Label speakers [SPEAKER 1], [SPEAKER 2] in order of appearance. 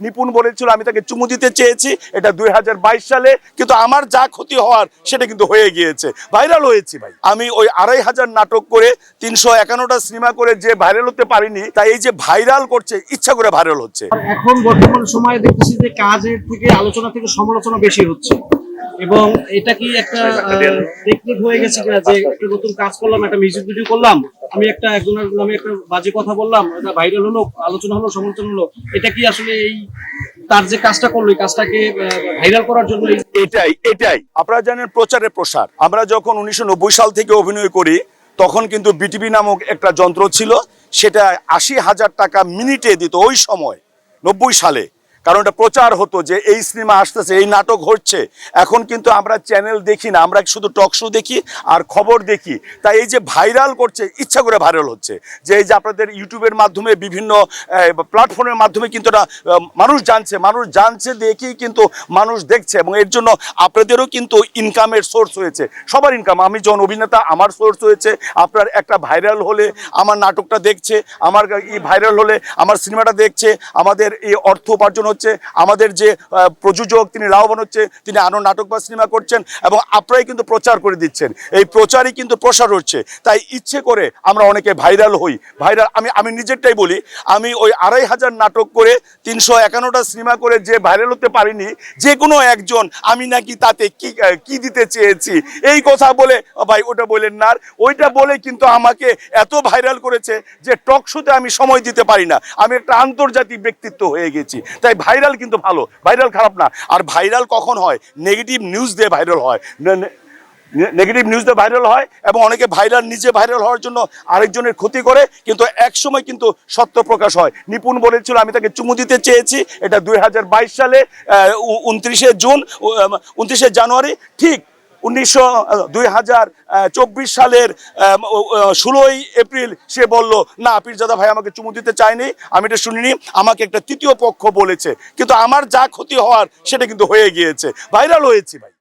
[SPEAKER 1] নিপুণ বলেছিল, আমি তাকে চুমু দিতে চেয়েছি, এটা দুই হাজার বাইশ সালে, কিন্তু আমার যা ক্ষতি হওয়ার সেটা কিন্তু হয়ে গিয়েছে, ভাইরাল হয়েছি ভাই। আমি ওই আড়াই হাজার নাটক করে তিনশো একান্নটা সিনেমা করে যে ভাইরাল হতে পারিনি, তাই এই যে ভাইরাল করছে, ইচ্ছা করে ভাইরাল হচ্ছে।
[SPEAKER 2] এখন বর্তমান সময় দেখছি যে কাজের থেকে, আলোচনা থেকে সমালোচনা বেশি হচ্ছে। এবং এটা কি একটা টেকনিক হয়ে গেছে কিনা? যে একটা নতুন কাজ করলাম একটা মিউজিক ভিডিও করলাম আমি একটা একজনের নামে একটা বাজে কথা বললাম এটা ভাইরাল হলো আলোচনা হলো সমালোচনা হলো এটা কি আসলে এই তার যে কাজটা করল এই কাজটাকে ভাইরাল করার জন্য
[SPEAKER 1] এটাই এটাই। আপনারা জানেন প্রচারের প্রসার। আমরা যখন উনিশশো নব্বই সাল থেকে অভিনয় করি তখন কিন্তু বিটিভি নামক একটা যন্ত্র ছিল সেটা আশি হাজার টাকা মিনিটে দিত ওই সময় নব্বই সালে। কারণ এটা প্রচার হতো যে এই সিনেমা আসতেছে, এই নাটক হচ্ছে। এখন কিন্তু আমরা চ্যানেল দেখি না, আমরা শুধু টক শো দেখি আর খবর দেখি। তাই এই যে ভাইরাল করছে, ইচ্ছা করে ভাইরাল হচ্ছে। যে এই যে আপনাদের ইউটিউবের মাধ্যমে বিভিন্ন প্ল্যাটফর্মের মাধ্যমে কিন্তু এটা মানুষ জানছে মানুষ জানছে দেখেই কিন্তু মানুষ দেখছে এবং এর জন্য আপনাদেরও কিন্তু ইনকামের সোর্স হয়েছে। সবার ইনকাম আমি যখন অভিনেতা, আমার সোর্স হয়েছে, আপনার একটা ভাইরাল হলে আমার নাটকটা দেখছে, আমার ভাইরাল হলে আমার সিনেমাটা দেখছে, আমাদের এই অর্থ উপার্জন হচ্ছে, আমাদের যে প্রযোজক তিনি লাভবান হচ্ছে, তিনি আরও নাটক বা সিনেমা করছেন এবং আপনারাই কিন্তু প্রচার করে দিচ্ছেন। এই প্রচারই কিন্তু প্রসার হচ্ছে। তাই ইচ্ছে করে আমরা অনেকে ভাইরাল হই। ভাইরাল, আমি আমি নিজেরটাই বলি, আমি ওই আড়াই হাজার নাটক করে তিনশো একান্নটা সিনেমা করে যে ভাইরাল হতে পারিনি, যে কোনো একজন আমি নাকি তাতে কি কি দিতে চেয়েছি, এই কথা বলে ভাই ওটা বলেন না ওইটা বলে কিন্তু আমাকে এত ভাইরাল করেছে যে টক শোতে আমি সময় দিতে পারি না। আমি একটা আন্তর্জাতিক ব্যক্তিত্ব হয়ে গেছি। তাই ভাইরাল কিন্তু ভালো, ভাইরাল খারাপ না। আর ভাইরাল কখন হয়? নেগেটিভ নিউজ দিয়ে ভাইরাল হয়। নেগেটিভ নিউজ দিয়ে ভাইরাল হয় এবং অনেকে ভাইরাল নিজে ভাইরাল হওয়ার জন্য আরেকজনের ক্ষতি করে, কিন্তু এক সময় কিন্তু সত্য প্রকাশ হয়। নিপুণ বলেছিল, আমি তাকে চুমু দিতে চেয়েছি। এটা দু হাজার বাইশ সালে উনত্রিশে জুন উনত্রিশে জানুয়ারি। ঠিক উনিশশো দুই হাজার চব্বিশ সালের ষোলোই এপ্রিল সে বলল, না, পীরজাদা ভাই আমাকে চুমু দিতে চায়নি, আমি এটা শুনিনি, আমাকে একটা তৃতীয় পক্ষ বলেছে। কিন্তু আমার যা ক্ষতি হওয়ার, সেটা কিন্তু হয়ে গিয়েছে, ভাইরাল হয়েছি ভাই।